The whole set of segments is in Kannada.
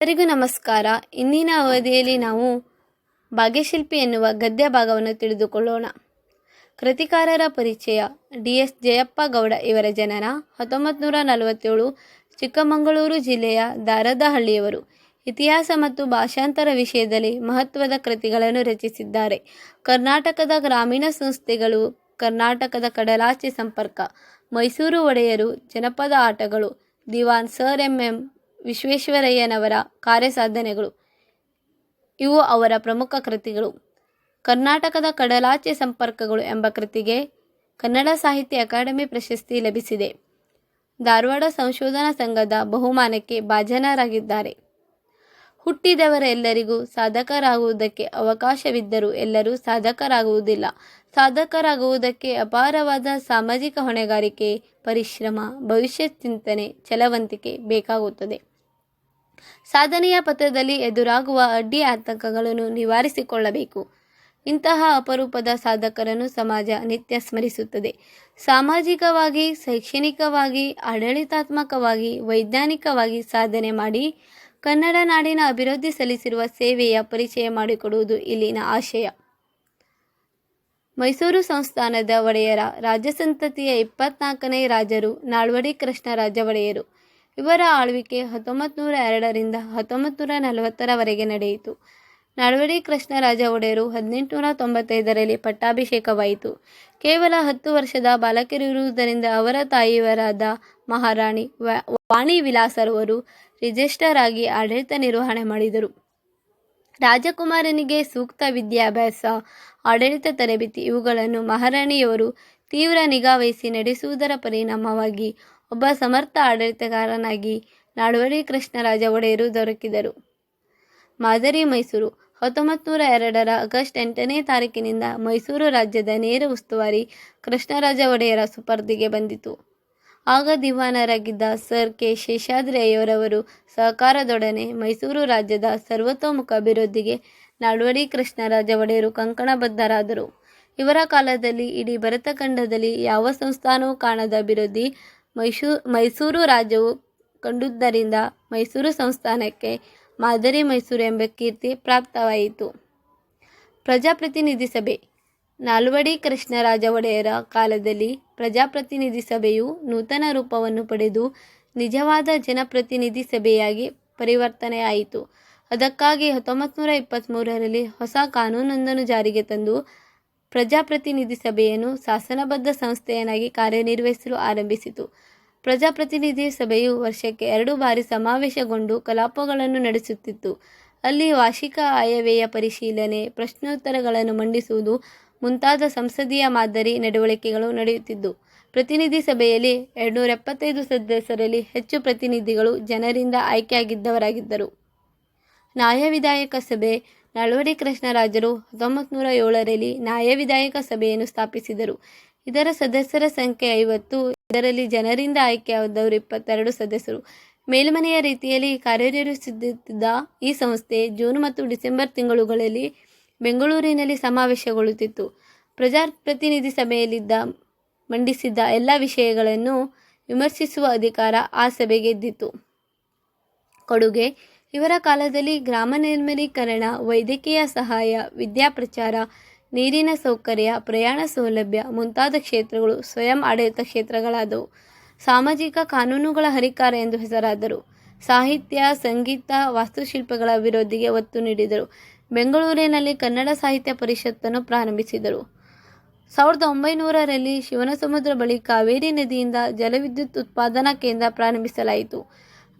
ಎಲ್ಲರಿಗೂ ನಮಸ್ಕಾರ. ಇಂದಿನ ಅವಧಿಯಲ್ಲಿ ನಾವು ಭಾಗ್ಯಶಿಲ್ಪಿ ಎನ್ನುವ ಗದ್ಯ ಭಾಗವನ್ನು ತಿಳಿದುಕೊಳ್ಳೋಣ. ಕೃತಿಕಾರರ ಪರಿಚಯ ಡಿ ಎಸ್ ಜಯಪ್ಪ ಗೌಡ ಇವರ ಜನನ ಹತ್ತೊಂಬತ್ತು ನೂರ ನಲವತ್ತೇಳು ಚಿಕ್ಕಮಗಳೂರು ಜಿಲ್ಲೆಯ ದಾರದಹಳ್ಳಿಯವರು. ಇತಿಹಾಸ ಮತ್ತು ಭಾಷಾಂತರ ವಿಷಯದಲ್ಲಿ ಮಹತ್ವದ ಕೃತಿಗಳನ್ನು ರಚಿಸಿದ್ದಾರೆ. ಕರ್ನಾಟಕದ ಗ್ರಾಮೀಣ ಸಂಸ್ಥೆಗಳು, ಕರ್ನಾಟಕದ ಕಡಲಾಚೆ ಸಂಪರ್ಕ, ಮೈಸೂರು ಒಡೆಯರು, ಜನಪದ ಆಟಗಳು, ದಿವಾನ್ ಸರ್ ಎಂ ಎಂ ವಿಶ್ವೇಶ್ವರಯ್ಯನವರ ಕಾರ್ಯಸಾಧನೆಗಳು. ಇವು ಅವರ ಪ್ರಮುಖ ಕೃತಿಗಳು. ಕರ್ನಾಟಕದ ಕಡಲಾಚೆ ಸಂಪರ್ಕಗಳು ಎಂಬ ಕೃತಿಗೆ ಕನ್ನಡ ಸಾಹಿತ್ಯ ಅಕಾಡೆಮಿ ಪ್ರಶಸ್ತಿ ಲಭಿಸಿದೆ. ಧಾರವಾಡ ಸಂಶೋಧನಾ ಸಂಘದ ಬಹುಮಾನಕ್ಕೆ ಭಾಜನರಾಗಿದ್ದಾರೆ. ಹುಟ್ಟಿದವರೆಲ್ಲರಿಗೂ ಸಾಧಕರಾಗುವುದಕ್ಕೆ ಅವಕಾಶವಿದ್ದರೂ ಎಲ್ಲರೂ ಸಾಧಕರಾಗುವುದಿಲ್ಲ. ಸಾಧಕರಾಗುವುದಕ್ಕೆ ಅಪಾರವಾದ ಸಾಮಾಜಿಕ ಹೊಣೆಗಾರಿಕೆ, ಪರಿಶ್ರಮ, ಭವಿಷ್ಯ ಚಿಂತನೆ ಛಲವಂತಿಕೆ ಬೇಕಾಗುತ್ತದೆ. ಸಾಧನೆಯ ಪಥದಲ್ಲಿ ಎದುರಾಗುವ ಅಡ್ಡಿ ಆತಂಕಗಳನ್ನು ನಿವಾರಿಸಿಕೊಳ್ಳಬೇಕು. ಇಂತಹ ಅಪರೂಪದ ಸಾಧಕರನ್ನು ಸಮಾಜ ನಿತ್ಯ ಸ್ಮರಿಸುತ್ತದೆ. ಸಾಮಾಜಿಕವಾಗಿ, ಶೈಕ್ಷಣಿಕವಾಗಿ, ಆಡಳಿತಾತ್ಮಕವಾಗಿ, ವೈಜ್ಞಾನಿಕವಾಗಿ ಸಾಧನೆ ಮಾಡಿ ಕನ್ನಡ ನಾಡಿನ ಅಭಿವೃದ್ಧಿ ಸಲ್ಲಿಸಿರುವ ಸೇವೆಯ ಪರಿಚಯ ಮಾಡಿಕೊಡುವುದು ಇಲ್ಲಿನ ಆಶಯ. ಮೈಸೂರು ಸಂಸ್ಥಾನದ ಒಡೆಯರ ರಾಜಸಂತತಿಯ ಇಪ್ಪತ್ನಾಲ್ಕನೇ ರಾಜರು ನಾಳ್ವಡಿ ಕೃಷ್ಣರಾಜ ಒಡೆಯರು. ಇವರ ಆಳ್ವಿಕೆ ಹತ್ತೊಂಬತ್ತು ನೂರ ಎರಡರಿಂದ ಹತ್ತೊಂಬತ್ತು ನೂರ ನಲವತ್ತರವರೆಗೆ ನಡೆಯಿತು. ನಾಲ್ವಡಿ ಕೃಷ್ಣರಾಜ ಒಡೆಯರು ಹದಿನೆಂಟುನೂರ ತೊಂಬತ್ತೈದರಲ್ಲಿ ಪಟ್ಟಾಭಿಷೇಕವಾಯಿತು. ಕೇವಲ ಹತ್ತು ವರ್ಷದ ಬಾಲಕರಿರುವುದರಿಂದ ಅವರ ತಾಯಿಯವರಾದ ಮಹಾರಾಣಿ ವಾಣಿ ವಿಲಾಸರವರು ರಿಜಿಸ್ಟರ್ ಆಗಿ ಆಡಳಿತ ನಿರ್ವಹಣೆ ಮಾಡಿದರು. ರಾಜಕುಮಾರನಿಗೆ ಸೂಕ್ತ ವಿದ್ಯಾಭ್ಯಾಸ, ಆಡಳಿತ ತರಬೇತಿ ಇವುಗಳನ್ನು ಮಹಾರಾಣಿಯವರು ತೀವ್ರ ನಿಗಾವಹಿಸಿ ನಡೆಸುವುದರ ಪರಿಣಾಮವಾಗಿ ಒಬ್ಬ ಸಮರ್ಥ ಆಡಳಿತಗಾರನಾಗಿ ನಾಲ್ವಡಿ ಕೃಷ್ಣರಾಜ ಒಡೆಯರು ದೊರಕಿದರು. ಮಾದರಿ ಮೈಸೂರು ಹತ್ತೊಂಬತ್ತು ನೂರ ಎರಡರ ಆಗಸ್ಟ್ ಎಂಟನೇ ತಾರೀಕಿನಿಂದ ಮೈಸೂರು ರಾಜ್ಯದ ನೇರ ಉಸ್ತುವಾರಿ ಕೃಷ್ಣರಾಜ ಒಡೆಯರ ಸುಪರ್ದಿಗೆ ಬಂದಿತು. ಆಗ ದಿವಾನರಾಗಿದ್ದ ಸರ್ ಕೆ ಶೇಷಾದ್ರಿಯವರವರು ಸಹಕಾರದೊಡನೆ ಮೈಸೂರು ರಾಜ್ಯದ ಸರ್ವತೋಮುಖ ಅಭಿವೃದ್ಧಿಗೆ ನಾಲ್ವಡಿ ಕೃಷ್ಣರಾಜ ಒಡೆಯರು ಕಂಕಣಬದ್ಧರಾದರು. ಇವರ ಕಾಲದಲ್ಲಿ ಇಡೀ ಭರತಖಂಡದಲ್ಲಿ ಯಾವ ಸಂಸ್ಥಾನವೂ ಕಾಣದ ಅಭಿವೃದ್ಧಿ ಮೈಸೂ, ಮೈಸೂರು ರಾಜ್ಯವು ಕಂಡುದರಿಂದ ಮೈಸೂರು ಸಂಸ್ಥಾನಕ್ಕೆ ಮಾದರಿ ಮೈಸೂರು ಎಂಬ ಕೀರ್ತಿ ಪ್ರಾಪ್ತವಾಯಿತು. ಪ್ರಜಾಪ್ರತಿನಿಧಿ ಸಭೆ. ನಾಲ್ವಡಿ ಕೃಷ್ಣರಾಜ ಒಡೆಯರ ಕಾಲದಲ್ಲಿ ಪ್ರಜಾಪ್ರತಿನಿಧಿ ಸಭೆಯು ನೂತನ ರೂಪವನ್ನು ಪಡೆದು ನಿಜವಾದ ಜನಪ್ರತಿನಿಧಿ ಸಭೆಯಾಗಿ ಪರಿವರ್ತನೆಯಾಯಿತು. ಅದಕ್ಕಾಗಿ ಹತ್ತೊಂಬತ್ತು ನೂರ ಇಪ್ಪತ್ತ್ಮೂರರಲ್ಲಿ ಹೊಸ ಕಾನೂನೊಂದನ್ನು ಜಾರಿಗೆ ತಂದು ಪ್ರಜಾಪ್ರತಿನಿಧಿ ಸಭೆಯನ್ನು ಶಾಸನಬದ್ಧ ಸಂಸ್ಥೆಯನ್ನಾಗಿ ಕಾರ್ಯನಿರ್ವಹಿಸಲು ಆರಂಭಿಸಿತು. ಪ್ರಜಾಪ್ರತಿನಿಧಿ ಸಭೆಯು ವರ್ಷಕ್ಕೆ ಎರಡು ಬಾರಿ ಸಮಾವೇಶಗೊಂಡು ಕಲಾಪಗಳನ್ನು ನಡೆಸುತ್ತಿತ್ತು. ಅಲ್ಲಿ ವಾರ್ಷಿಕ ಆಯವ್ಯಯ ಪರಿಶೀಲನೆ, ಪ್ರಶ್ನೋತ್ತರಗಳನ್ನು ಮಂಡಿಸುವುದು, ಮುಂತಾದ ಸಂಸದೀಯ ಮಾದರಿ ನಡವಳಿಕೆಗಳು ನಡೆಯುತ್ತಿದ್ದು, ಪ್ರತಿನಿಧಿ ಸಭೆಯಲ್ಲಿ ಎರಡುನೂರ ಎಪ್ಪತ್ತೈದು ಸದಸ್ಯರಲ್ಲಿ ಹೆಚ್ಚು ಪ್ರತಿನಿಧಿಗಳು ಜನರಿಂದ ಆಯ್ಕೆಯಾಗಿದ್ದವರಾಗಿದ್ದರು. ನ್ಯಾಯವಿಧಾಯಕ ಸಭೆ ನಾಲ್ವಡಿ ಕೃಷ್ಣರಾಜರು ಹತ್ತೊಂಬತ್ತು ನೂರ ಏಳರಲ್ಲಿ ನ್ಯಾಯವಿಧಾಯಕ ಸಭೆಯನ್ನು ಸ್ಥಾಪಿಸಿದರು. ಇದರ ಸದಸ್ಯರ ಸಂಖ್ಯೆ ಐವತ್ತು. ಇದರಲ್ಲಿ ಜನರಿಂದ ಆಯ್ಕೆಯಾದವರು ಇಪ್ಪತ್ತೆರಡು ಸದಸ್ಯರು. ಮೇಲ್ಮನೆಯ ರೀತಿಯಲ್ಲಿ ಕಾರ್ಯನಿರ್ವಹಿಸುತ್ತಿದ್ದ ಈ ಸಂಸ್ಥೆ ಜೂನ್ ಮತ್ತು ಡಿಸೆಂಬರ್ ತಿಂಗಳುಗಳಲ್ಲಿ ಬೆಂಗಳೂರಿನಲ್ಲಿ ಸಮಾವೇಶಗೊಳ್ಳುತ್ತಿತ್ತು. ಪ್ರಜಾಪ್ರತಿನಿಧಿ ಸಭೆಯಲ್ಲಿದ್ದ, ಮಂಡಿಸಿದ್ದ ಎಲ್ಲ ವಿಷಯಗಳನ್ನು ವಿಮರ್ಶಿಸುವ ಅಧಿಕಾರ ಆ ಸಭೆಗೆ ಇದ್ದಿತು ಕೊಡುಗೆ ಇವರ ಕಾಲದಲ್ಲಿ ಗ್ರಾಮ ನಿರ್ಮಲೀಕರಣ, ವೈದ್ಯಕೀಯ ಸಹಾಯ ವಿದ್ಯಾಪ್ರಚಾರ ನೀರಿನ ಸೌಕರ್ಯ, ಪ್ರಯಾಣ ಸೌಲಭ್ಯ ಮುಂತಾದ ಕ್ಷೇತ್ರಗಳು ಸ್ವಯಂ ಆಡಳಿತ ಕ್ಷೇತ್ರಗಳಾದವು. ಸಾಮಾಜಿಕ ಕಾನೂನುಗಳ ಹರಿಕಾರ ಎಂದು ಹೆಸರಾದರು. ಸಾಹಿತ್ಯ, ಸಂಗೀತ, ವಾಸ್ತುಶಿಲ್ಪಗಳ ಅಭಿವೃದ್ಧಿಗೆ ಒತ್ತು ನೀಡಿದರು. ಬೆಂಗಳೂರಿನಲ್ಲಿ ಕನ್ನಡ ಸಾಹಿತ್ಯ ಪರಿಷತ್ತನ್ನು ಪ್ರಾರಂಭಿಸಿದರು. ಸಾವಿರದ ಒಂಬೈನೂರರಲ್ಲಿ ಶಿವನಸಮುದ್ರ ಬಳಿ ಕಾವೇರಿ ನದಿಯಿಂದ ಜಲವಿದ್ಯುತ್ ಉತ್ಪಾದನಾ ಕೇಂದ್ರ ಪ್ರಾರಂಭಿಸಲಾಯಿತು.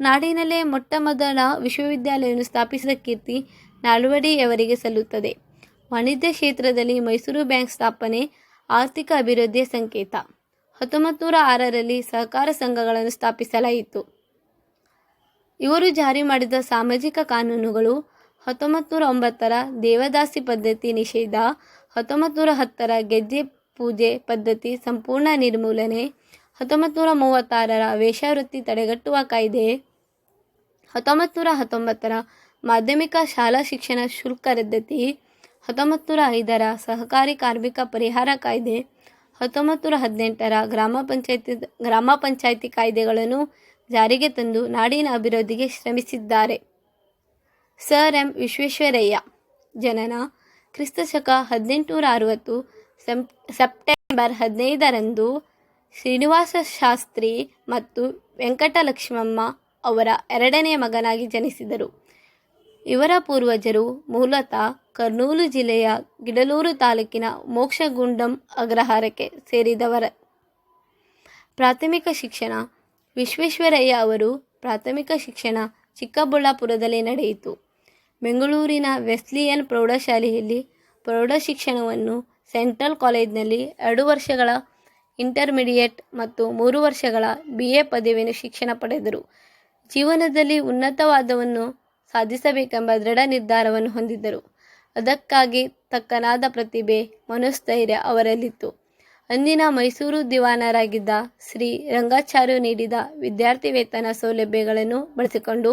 ನಾಡಿನಲ್ಲೇ ಮೊಟ್ಟ ಮೊದಲ ವಿಶ್ವವಿದ್ಯಾಲಯವನ್ನು ಸ್ಥಾಪಿಸಿದ ಕೀರ್ತಿ ನಾಲ್ವಡಿಯವರಿಗೆ ಸಲ್ಲುತ್ತದೆ. ವಾಣಿಜ್ಯ ಕ್ಷೇತ್ರದಲ್ಲಿ ಮೈಸೂರು ಬ್ಯಾಂಕ್ ಸ್ಥಾಪನೆ, ಆರ್ಥಿಕ ಅಭಿವೃದ್ಧಿಯ ಸಂಕೇತ. ಹತ್ತೊಂಬತ್ತು ನೂರ ಆರರಲ್ಲಿ ಸಹಕಾರ ಸಂಘಗಳನ್ನು ಸ್ಥಾಪಿಸಲಾಯಿತು. ಇವರು ಜಾರಿ ಮಾಡಿದ ಸಾಮಾಜಿಕ ಕಾನೂನುಗಳು ಹತ್ತೊಂಬತ್ತು ನೂರ ಒಂಬತ್ತರ ದೇವದಾಸಿ ಪದ್ಧತಿ ನಿಷೇಧ ಹತ್ತೊಂಬತ್ತು ನೂರ ಹತ್ತರ ಗೆಜ್ಜೆ ಪೂಜೆ ಪದ್ಧತಿ ಸಂಪೂರ್ಣ ನಿರ್ಮೂಲನೆ ಹತ್ತೊಂಬತ್ತು ನೂರ ಮೂವತ್ತಾರರ ವೇಷಾವೃತ್ತಿ ತಡೆಗಟ್ಟುವ ಕಾಯ್ದೆ ಹತ್ತೊಂಬತ್ತು ನೂರ ಹತ್ತೊಂಬತ್ತರ ಮಾಧ್ಯಮಿಕ ಶಾಲಾ ಶಿಕ್ಷಣ ಶುಲ್ಕ ರದ್ದತಿ ಹತ್ತೊಂಬತ್ತು ನೂರ ಐದರ ಸಹಕಾರಿ ಕಾರ್ಮಿಕ ಪರಿಹಾರ ಕಾಯ್ದೆ ಹತ್ತೊಂಬತ್ತು ನೂರ ಹದಿನೆಂಟರ ಗ್ರಾಮ ಪಂಚಾಯತಿ ಗ್ರಾಮ ಪಂಚಾಯತಿ ಕಾಯ್ದೆಗಳನ್ನು ಜಾರಿಗೆ ತಂದು ನಾಡಿನ ಅಭಿವೃದ್ಧಿಗೆ ಶ್ರಮಿಸಿದ್ದಾರೆ. ಸರ್ ಎಂ ವಿಶ್ವೇಶ್ವರಯ್ಯ, ಜನನ ಕ್ರಿಸ್ತಶಕ ಹದಿನೆಂಟುನೂರ ಅರವತ್ತು ಸೆಪ್ ಸೆಪ್ಟೆಂಬರ್ ಹದಿನೈದರಂದು ಶ್ರೀನಿವಾಸ ಶಾಸ್ತ್ರಿ ಮತ್ತು ವೆಂಕಟಲಕ್ಷ್ಮಮ್ಮ ಅವರ ಎರಡನೇ ಮಗನಾಗಿ ಜನಿಸಿದರು. ಇವರ ಪೂರ್ವಜರು ಮೂಲತಃ ಕರ್ನೂಲು ಜಿಲ್ಲೆಯ ಗಿಡಲೂರು ತಾಲೂಕಿನ ಮೋಕ್ಷಗುಂಡಂ ಅಗ್ರಹಾರಕ್ಕೆ ಸೇರಿದವರ. ಪ್ರಾಥಮಿಕ ಶಿಕ್ಷಣ ವಿಶ್ವೇಶ್ವರಯ್ಯ ಅವರು ಪ್ರಾಥಮಿಕ ಶಿಕ್ಷಣ ಚಿಕ್ಕಬಳ್ಳಾಪುರದಲ್ಲಿ ನಡೆಯಿತು. ಬೆಂಗಳೂರಿನ ವೆಸ್ಲಿಯನ್ ಪ್ರೌಢಶಾಲೆಯಲ್ಲಿ ಪ್ರೌಢಶಿಕ್ಷಣವನ್ನು ಸೆಂಟ್ರಲ್ ಕಾಲೇಜಿನಲ್ಲಿ ಎರಡು ವರ್ಷಗಳ ಇಂಟರ್ಮೀಡಿಯೇಟ್ ಮತ್ತು ಮೂರು ವರ್ಷಗಳ ಬಿ ಎ ಪದವಿಯನ್ನು ಶಿಕ್ಷಣ ಪಡೆದರು. ಜೀವನದಲ್ಲಿ ಉನ್ನತವಾದವನ್ನು ಸಾಧಿಸಬೇಕೆಂಬ ದೃಢ ನಿರ್ಧಾರವನ್ನು ಹೊಂದಿದ್ದರು. ಅದಕ್ಕಾಗಿ ತಕ್ಕನಾದ ಪ್ರತಿಭೆ, ಮನೋಸ್ಥೈರ್ಯ ಅವರಲ್ಲಿತ್ತು. ಅಂದಿನ ಮೈಸೂರು ದಿವಾನರಾಗಿದ್ದ ಶ್ರೀ ರಂಗಾಚಾರ್ಯ ನೀಡಿದ ವಿದ್ಯಾರ್ಥಿ ವೇತನ ಸೌಲಭ್ಯಗಳನ್ನು ಬಳಸಿಕೊಂಡು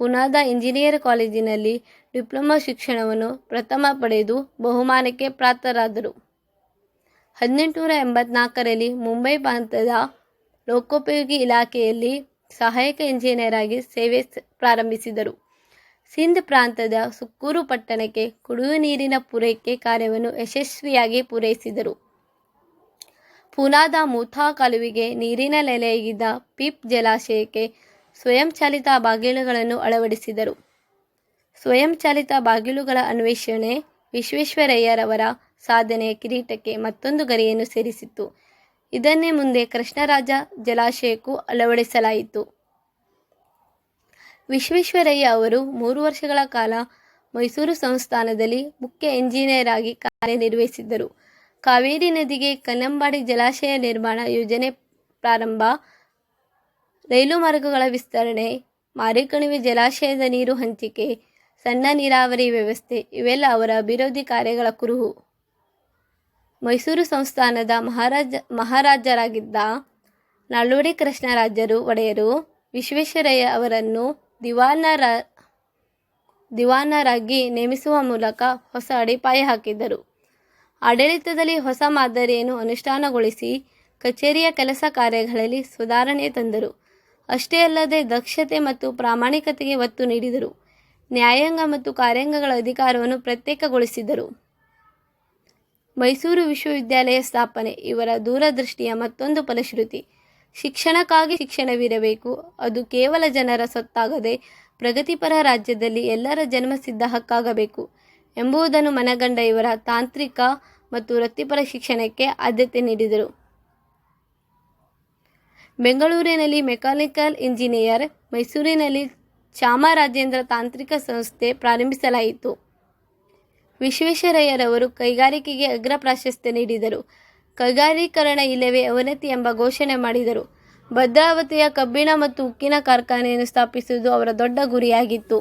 ಪುನಾದ ಇಂಜಿನಿಯರ್ ಕಾಲೇಜಿನಲ್ಲಿ ಡಿಪ್ಲೊಮಾ ಶಿಕ್ಷಣವನ್ನು ಪ್ರಥಮ ಪಡೆದು ಬಹುಮಾನಕ್ಕೆ ಪಾತ್ರರಾದರು ಹದಿನೆಂಟುನೂರ ಎಂಬತ್ನಾಲ್ಕರಲ್ಲಿ ಮುಂಬೈ ಪ್ರಾಂತದ ಲೋಕೋಪಯೋಗಿ ಇಲಾಖೆಯಲ್ಲಿ ಸಹಾಯಕ ಇಂಜಿನಿಯರ್ ಆಗಿ ಸೇವೆ ಪ್ರಾರಂಭಿಸಿದರು. ಸಿಂಧ್ ಪ್ರಾಂತದ ಸುಕ್ಕೂರು ಪಟ್ಟಣಕ್ಕೆ ಕುಡಿಯುವ ನೀರಿನ ಪೂರೈಕೆ ಕಾರ್ಯವನ್ನು ಯಶಸ್ವಿಯಾಗಿ ಪೂರೈಸಿದರು. ಪೂನಾದ ಮೂಥಾ ಕಾಲುವೆಗೆ ನೀರಿನ ನೆಲೆಯಾಗಿದ್ದ ಪಿಪ್ ಜಲಾಶಯಕ್ಕೆ ಸ್ವಯಂಚಾಲಿತ ಬಾಗಿಲುಗಳನ್ನು ಅಳವಡಿಸಿದರು. ಸ್ವಯಂಚಾಲಿತ ಬಾಗಿಲುಗಳ ಅನ್ವೇಷಣೆ ವಿಶ್ವೇಶ್ವರಯ್ಯರವರ ಸಾಧನೆಯ ಕಿರೀಟಕ್ಕೆ ಮತ್ತೊಂದು ಗರಿಯನ್ನು ಸೇರಿಸಿತ್ತು. ಇದನ್ನೇ ಮುಂದೆ ಕೃಷ್ಣರಾಜ ಜಲಾಶಯಕ್ಕೂ ಅಳವಡಿಸಲಾಯಿತು. ವಿಶ್ವೇಶ್ವರಯ್ಯ ಅವರು ಮೂರು ವರ್ಷಗಳ ಕಾಲ ಮೈಸೂರು ಸಂಸ್ಥಾನದಲ್ಲಿ ಮುಖ್ಯ ಎಂಜಿನಿಯರ್ ಆಗಿ ಕಾರ್ಯನಿರ್ವಹಿಸಿದ್ದರು. ಕಾವೇರಿ ನದಿಗೆ ಕನ್ನಂಬಾಡಿ ಜಲಾಶಯ ನಿರ್ಮಾಣ ಯೋಜನೆ ಪ್ರಾರಂಭ, ರೈಲು ಮಾರ್ಗಗಳ ವಿಸ್ತರಣೆ, ಮಾರಿಕಣಿವೆ ಜಲಾಶಯದ ನೀರು ಹಂಚಿಕೆ, ಸಣ್ಣ ನೀರಾವರಿ ವ್ಯವಸ್ಥೆ ಇವೆಲ್ಲ ಅವರ ಅಭಿವೃದ್ಧಿ ಕಾರ್ಯಗಳ ಕುರುಹು. ಮೈಸೂರು ಸಂಸ್ಥಾನದ ಮಹಾರಾಜ, ಮಹಾರಾಜರಾಗಿದ್ದ ನಾಲ್ವಡಿ ಕೃಷ್ಣರಾಜರು ಒಡೆಯರು ವಿಶ್ವೇಶ್ವರಯ್ಯ ಅವರನ್ನು ದಿವಾನರ, ದಿವಾನರಾಗಿ ನೇಮಿಸುವ ಮೂಲಕ ಹೊಸ ಅಡಿಪಾಯ ಹಾಕಿದ್ದರು. ಆಡಳಿತದಲ್ಲಿ ಹೊಸ ಮಾದರಿಯನ್ನು ಅನುಷ್ಠಾನಗೊಳಿಸಿ ಕಚೇರಿಯ ಕೆಲಸ ಕಾರ್ಯಗಳಲ್ಲಿ ಸುಧಾರಣೆ ತಂದರು. ಅಷ್ಟೇ ಅಲ್ಲದೆ ದಕ್ಷತೆ ಮತ್ತು ಪ್ರಾಮಾಣಿಕತೆಗೆ ಒತ್ತು ನೀಡಿದರು. ನ್ಯಾಯಾಂಗ ಮತ್ತು ಕಾರ್ಯಾಂಗಗಳ ಅಧಿಕಾರವನ್ನು ಪ್ರತ್ಯೇಕಗೊಳಿಸಿದರು. ಮೈಸೂರು ವಿಶ್ವವಿದ್ಯಾಲಯ ಸ್ಥಾಪನೆ, ಇವರ ದೂರದೃಷ್ಟಿಯ ಮತ್ತೊಂದು ಫಲಶ್ರುತಿ. ಶಿಕ್ಷಣಕ್ಕಾಗಿ ಶಿಕ್ಷಣವಿರಬೇಕು, ಅದು ಕೇವಲ ಜನರ ಸೊತ್ತಾಗದೆ ಪ್ರಗತಿಪರ ರಾಜ್ಯದಲ್ಲಿ ಎಲ್ಲರ ಜನ್ಮಸಿದ್ಧ ಹಕ್ಕಾಗಬೇಕು ಎಂಬುದನ್ನು ಮನಗಂಡ ಇವರ ತಾಂತ್ರಿಕ ಮತ್ತು ವೃತ್ತಿಪರ ಶಿಕ್ಷಣಕ್ಕೆ ಆದ್ಯತೆ ನೀಡಿದರು. ಬೆಂಗಳೂರಿನಲ್ಲಿ ಮೆಕ್ಯಾನಿಕಲ್ ಇಂಜಿನಿಯರ್, ಮೈಸೂರಿನಲ್ಲಿ ಚಾಮರಾಜೇಂದ್ರ ತಾಂತ್ರಿಕ ಸಂಸ್ಥೆ ಪ್ರಾರಂಭಿಸಲಾಯಿತು. ವಿಶ್ವೇಶ್ವರಯ್ಯರವರು ಕೈಗಾರಿಕೆಗೆ ಅಗ್ರ ಪ್ರಾಶಸ್ತ್ಯ ನೀಡಿದರು. ಕೈಗಾರೀಕರಣ ಇಲ್ಲವೇ ಅವನತಿ ಎಂಬ ಘೋಷಣೆ ಮಾಡಿದರು. ಭದ್ರಾವತಿಯ ಕಬ್ಬಿಣ ಮತ್ತು ಉಕ್ಕಿನ ಕಾರ್ಖಾನೆಯನ್ನು ಸ್ಥಾಪಿಸುವುದು ಅವರ ದೊಡ್ಡ ಗುರಿಯಾಗಿತ್ತು.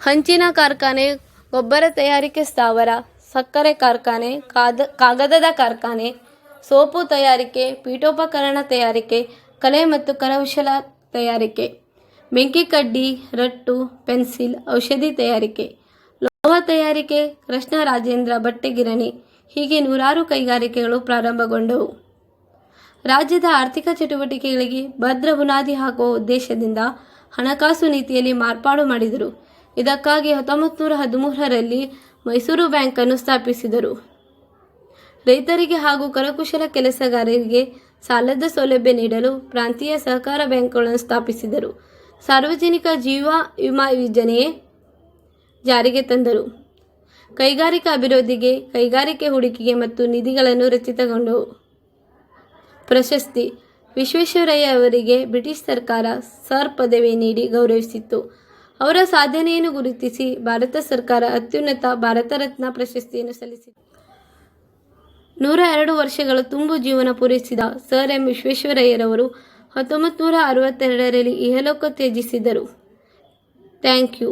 ಹಂಚಿನ ಕಾರ್ಖಾನೆ, ಗೊಬ್ಬರ ತಯಾರಿಕೆ ಸ್ಥಾವರ, ಸಕ್ಕರೆ ಕಾರ್ಖಾನೆ, ಕಾದ, ಕಾಗದದ ಕಾರ್ಖಾನೆ, ಸೋಪು ತಯಾರಿಕೆ, ಪೀಠೋಪಕರಣ ತಯಾರಿಕೆ, ಕಲೆ ಮತ್ತು ಕರಕುಶಲ ತಯಾರಿಕೆ, ಬೆಂಕಿ ಕಡ್ಡಿ, ರಟ್ಟು, ಪೆನ್ಸಿಲ್, ಔಷಧಿ ತಯಾರಿಕೆ. ಲೋಹ ತಯಾರಿಕೆ ಕೃಷ್ಣರಾಜೇಂದ್ರ ಬಟ್ಟೆಗಿರಣಿ, ಹೀಗೆ ನೂರಾರು ಕೈಗಾರಿಕೆಗಳು ಪ್ರಾರಂಭಗೊಂಡವು. ರಾಜ್ಯದ ಆರ್ಥಿಕ ಚಟುವಟಿಕೆಗಳಿಗೆ ಭದ್ರ ಬುನಾದಿ ಹಾಕುವ ಉದ್ದೇಶದಿಂದ ಹಣಕಾಸು ನೀತಿಯಲ್ಲಿ ಮಾರ್ಪಾಡು ಮಾಡಿದರು. ಇದಕ್ಕಾಗಿ ಹತ್ತೊಂಬತ್ತು ನೂರ ಹದಿಮೂರರಲ್ಲಿ ಮೈಸೂರು ಬ್ಯಾಂಕನ್ನು ಸ್ಥಾಪಿಸಿದರು. ರೈತರಿಗೆ ಹಾಗೂ ಕರಕುಶಲ ಕೆಲಸಗಾರರಿಗೆ ಸಾಲದ ಸೌಲಭ್ಯ ನೀಡಲು ಪ್ರಾಂತೀಯ ಸಹಕಾರ ಬ್ಯಾಂಕ್ಗಳನ್ನು ಸ್ಥಾಪಿಸಿದರು. ಸಾರ್ವಜನಿಕ ಜೀವ ವಿಮಾ ಯೋಜನೆ ಜಾರಿಗೆ ತಂದರು. ಕೈಗಾರಿಕಾ ಅಭಿವೃದ್ಧಿಗೆ, ಕೈಗಾರಿಕೆ ಹೂಡಿಕೆಗೆ ಮತ್ತು ನಿಧಿಗಳನ್ನು ರಚಿತಗೊಂಡವು ಪ್ರಶಸ್ತಿ. ವಿಶ್ವೇಶ್ವರಯ್ಯ ಅವರಿಗೆ ಬ್ರಿಟಿಷ್ ಸರ್ಕಾರ ಸರ್ ಪದವಿ ನೀಡಿ ಗೌರವಿಸಿತ್ತು. ಅವರ ಸಾಧನೆಯನ್ನು ಗುರುತಿಸಿ ಭಾರತ ಸರ್ಕಾರ ಅತ್ಯುನ್ನತ ಭಾರತ ರತ್ನ ಪ್ರಶಸ್ತಿಯನ್ನು ಸಲ್ಲಿಸಿತು ನೂರ ಎರಡು ವರ್ಷಗಳ ತುಂಬು ಜೀವನ ಪೂರೈಸಿದ ಸರ್ ಎಂ ವಿಶ್ವೇಶ್ವರಯ್ಯರವರು ಹತ್ತೊಂಬತ್ತು ನೂರ ಅರವತ್ತೆರಡರಲ್ಲಿ ಇಹಲೋಕ ತ್ಯಜಿಸಿದರು ಥ್ಯಾಂಕ್ ಯು.